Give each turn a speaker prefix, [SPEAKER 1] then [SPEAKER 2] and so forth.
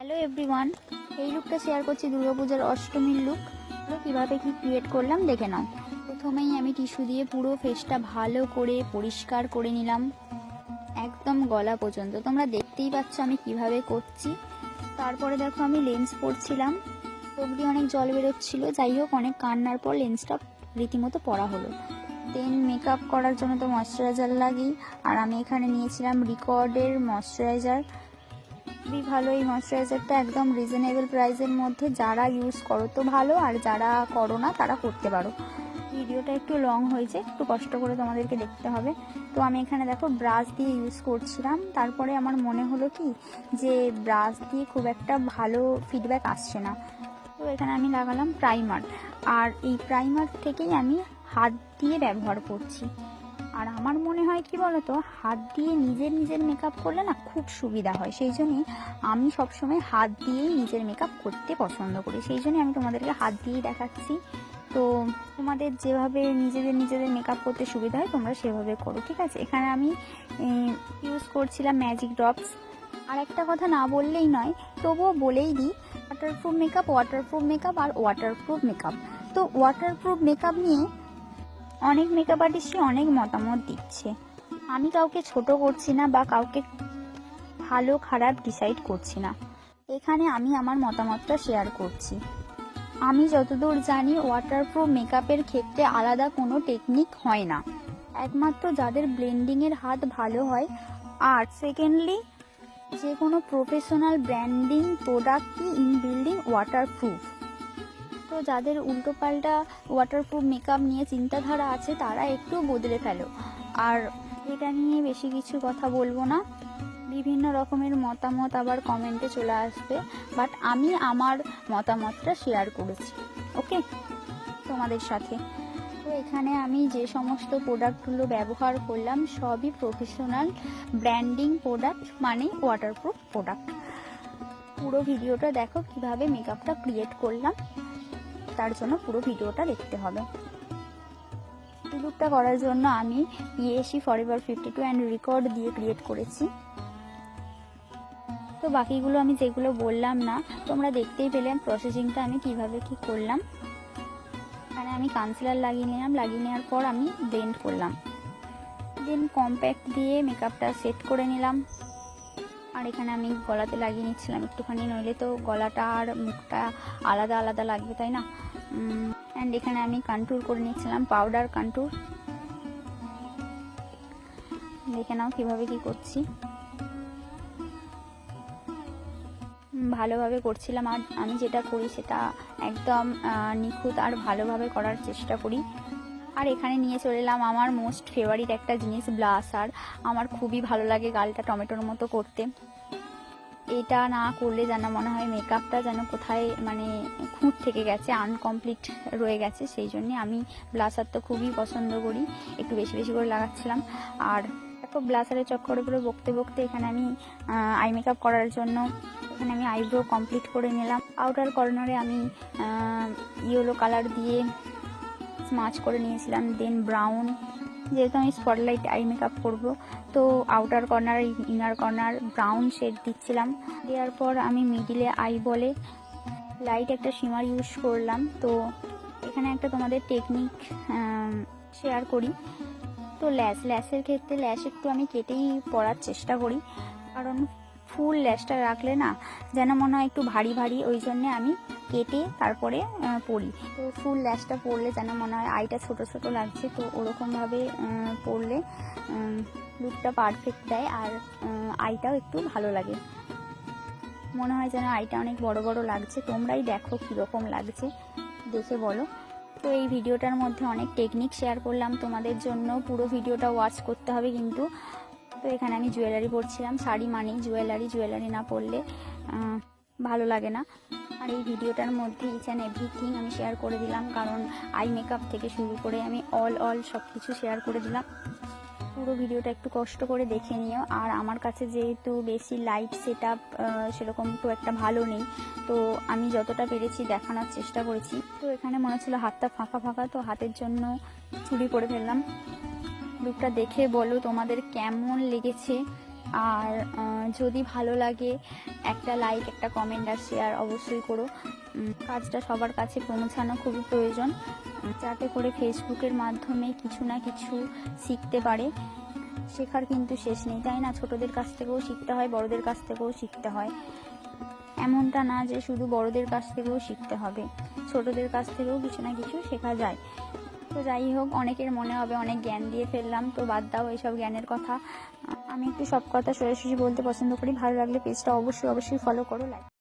[SPEAKER 1] Hello everyone এই লুকটা share করছি দুর্গাপূজার অষ্টমীর লুক কীভাবে কি ক্রিয়েট করলাম দেখে নাও। প্রথমেই আমি টিস্যু দিয়ে পুরো ফেসটা ভালো করে পরিষ্কার করে নিলাম। একদম গলা পর্যন্ত। তোমরা দেখতেই পাচ্ছ আমি কীভাবে করছি। তারপরে দেখো আমি লেন্স পরছিলাম। চোখ দিয়ে অনেক জল বেরোচ্ছিল। যাই হোক, অনেক কান্নার পর লেন্সটা রীতিমতো পরা হলো। দেন মেকআপ করার জন্য তো ময়শ্চারাইজার লাগি আর আমি এখানে নিয়েছিলাম রিকর্ডের ময়শ্চারাইজার খুবই ভালো এই ময়শ্চারাইজারটা একদম রিজনেবল প্রাইসের মধ্যে। যারা ইউজ করো তো ভালো, আর যারা করো না, তারা করতে পারো। ভিডিওটা একটু লং হয়েছে, একটু কষ্ট করে তোমাদেরকে দেখতে হবে। তো আমি এখানে দেখো ব্রাশ দিয়ে ইউজ করছিলাম। তারপরে আমার মনে হলো কি, যে ব্রাশ দিয়ে খুব একটা ভালো ফিডব্যাক আসছে না। তো এখানে আমি লাগালাম প্রাইমার আর এই প্রাইমার থেকেই আমি হাত দিয়ে ব্যবহার করছি। আর আমার মনে হয় কি বলতো, হাত দিয়ে নিজের নিজের মেকআপ করলে না খুব সুবিধা হয়। সেই জন্যই আমি সবসময় হাত দিয়েই নিজের মেকআপ করতে পছন্দ করি। সেই জন্যই আমি তোমাদেরকে হাত দিয়েই দেখাচ্ছি। তো তোমাদের যেভাবে নিজেদের নিজেদের মেকআপ করতে সুবিধা হয়, তোমরা সেভাবে করো, ঠিক আছে? এখানে আমি ইউজ করছিলাম ম্যাজিক ড্রপস আর একটা কথা না বললেই নয়, তবুও বলেই দিই ওয়াটারপ্রুফ মেকআপ ওয়াটারপ্রুফ মেকআপ আর ওয়াটারপ্রুফ মেকআপ তো ওয়াটারপ্রুফ মেকআপ নিয়ে অনেক মেকআপ আর্টিস্টই অনেক মতামত দিচ্ছে। আমি কাউকে ছোট করছি না বা কাউকে ভালো, খারাপ ডিসাইড করছি না। এখানে আমি আমার মতামতটা শেয়ার করছি। আমি যতদূর জানি ওয়াটারপ্রুফ মেকআপের ক্ষেত্রে আলাদা কোনো টেকনিক হয় না। একমাত্র যাদের ব্লেন্ডিংয়ের হাত ভালো হয়। আর সেকেন্ডলি যে কোনো প্রফেশনাল ব্র্যান্ডিং প্রোডাক্টই ইন বিল্ডিং ওয়াটারপ্রুফ তো যাদের উল্টোপাল্টা ওয়াটারপ্রুফ মেকআপ নিয়ে চিন্তাধারা আছে, তারা একটু বদলে ফেলো। আর এটা নিয়ে বেশি কিছু কথা বলব না। বিভিন্ন রকমের মতামত আবার কমেন্টে চলে আসবে। বাট আমি আমার মতামতটা শেয়ার করেছি। ওকে তোমাদের সাথে। তো এখানে আমি যে সমস্ত প্রোডাক্টগুলো ব্যবহার করলাম, সবই প্রফেশনাল ব্র্যান্ডিং প্রোডাক্ট মানে ওয়াটারপ্রুফ প্রোডাক্ট পুরো ভিডিওটা দেখো, কীভাবে মেকআপটা ক্রিয়েট করলাম। তার জন্য পুরো ভিডিওটা দেখতে হবে। এই লুকটা করার জন্য আমি PAC forever fifty two and record দিয়ে ক্রিয়েট করেছি। তো বাকিগুলো আমি যেগুলো বললাম না, তোমরা দেখতেই পেলে প্রসেসিংটা আমি কীভাবে কি করলাম। এখানে আমি কাউন্সিলার লাগিয়ে নিলাম, লাগিয়ে নেওয়ার পর আমি ব্লেন্ড করলাম। দেন কম্প্যাক্ট দিয়ে মেকআপটা সেট করে নিলাম। আর এখানে আমি গলাতে লাগিয়ে নিচ্ছিলাম একটুখানি, নইলে তো গলাটা আর মুখটা আলাদা আলাদা লাগবে, তাই না? অ্যান্ড এখানে আমি কন্ট্রোল করে নিচ্ছিলাম পাউডার কন্ট্রোল দেখে নাও কীভাবে কি করছি। ভালোভাবে করছিলাম, আর আমি যেটা করি সেটা একদম নিখুঁত আর ভালোভাবে করার চেষ্টা করি। আর এখানে নিয়ে চলে এলাম আমার মোস্ট ফেভারিট একটা জিনিস ব্লাসার আমার খুবই ভালো লাগে গালটা টমেটোর মতো করতে। এটা না করলে যেন মনে হয় মেকআপটা যেন কোথায় মানে খুঁত থেকে গেছে আনকমপ্লিট রয়ে গেছে, সেই জন্যে আমি ব্লাসার তো খুবই পছন্দ করি, একটু বেশি বেশি করে লাগাচ্ছিলাম। আর দেখো ব্লাসারের চক্করে করে বকতে বকতে এখানে আমি আই মেকআপ করার জন্য এখানে আমি আইব্রো কমপ্লিট করে নিলাম। আউটার কর্নারে আমি ইয়েলো কালার দিয়ে স্মাচ করে নিয়েছিলাম দেন ব্রাউন যেহেতু আমি স্পটলাইট আই মেকআপ করব, তো outer corner inner corner brown shade দিচ্ছিলাম। দেওয়ার পর আমি মিডিলে আই বলে লাইট একটা শিমার ইউজ করলাম। তো এখানে একটা তোমাদের টেকনিক শেয়ার করি। তো ল্যাস ল্যাসের ক্ষেত্রে ল্যাস একটু আমি কেটেই পড়ার চেষ্টা করি। কারণ ফুল ল্যাসটা রাখলে না যেন মনে হয় একটু ভারী ভারী, ওই জন্যে আমি কেটে তারপরে পরি। তো ফুল ল্যাসটা পরলে যেন মনে হয় আইটা ছোট ছোট লাগছে, তো ওরকমভাবে পরলে লুকটা পারফেক্ট দেয় আর আইটাও একটু ভালো লাগে। মনে হয় যেন আইটা অনেক বড় বড় লাগছে, তোমরাই দেখো কীরকম লাগছে, দেখে বলো। তো এই ভিডিওটার মধ্যে অনেক টেকনিক শেয়ার করলাম, তোমাদের জন্য পুরো ভিডিওটা ওয়াচ করতে হবে কিন্তু তো এখানে আমি জুয়েলারি পরছিলাম, শাড়ি মানি জুয়েলারি জুয়েলারি না পরলে ভালো লাগে না। আর এই ভিডিওটার মধ্যে ইচ অ্যান্ড এভরিথিং আমি শেয়ার করে দিলাম, কারণ আই মেকআপ থেকে শুরু করে আমি অল অল সব কিছু শেয়ার করে দিলাম। পুরো ভিডিওটা একটু কষ্ট করে দেখে নিও। আর আমার কাছে যেহেতু বেশি লাইট সেট আপ সেরকম তো একটা ভালো নেই, তো আমি যতটা পেরেছি দেখানোর চেষ্টা করেছি। তো এখানে মনে হচ্ছিল হাতটা ফাঁকা ফাঁকা, তো হাতের জন্য চুরি করে ফেললাম। লুকটা দেখে বলো তোমাদের কেমন লেগেছে। আর যদি ভালো লাগে, একটা লাইক একটা কমেন্ট আর শেয়ার অবশ্যই করো। কাজটা সবার কাছে পৌঁছানো খুবই প্রয়োজন। যাতে করে ফেসবুকের মাধ্যমে কিছু না কিছু শিখতে পারে। শেখার কিন্তু শেষ নেই, তাই না? ছোটদের কাছ থেকেও শিখতে হয়, বড়দের কাছ থেকেও শিখতে হয়। এমনটা না যে শুধু বড়দের কাছ থেকেও শিখতে হবে। ছোটদের কাছ থেকেও কিছু না কিছু শেখা যায়। তো যাই হোক, অনেকের মনে হবে অনেক জ্ঞান দিয়ে ফেললাম, তো বাদ দাও এইসব জ্ঞানের কথা। আমি একটু সব কথা সোজাসুজি বলতে পছন্দ করি, ভালো লাগলে পেজটা অবশ্যই অবশ্যই ফলো করো লাইক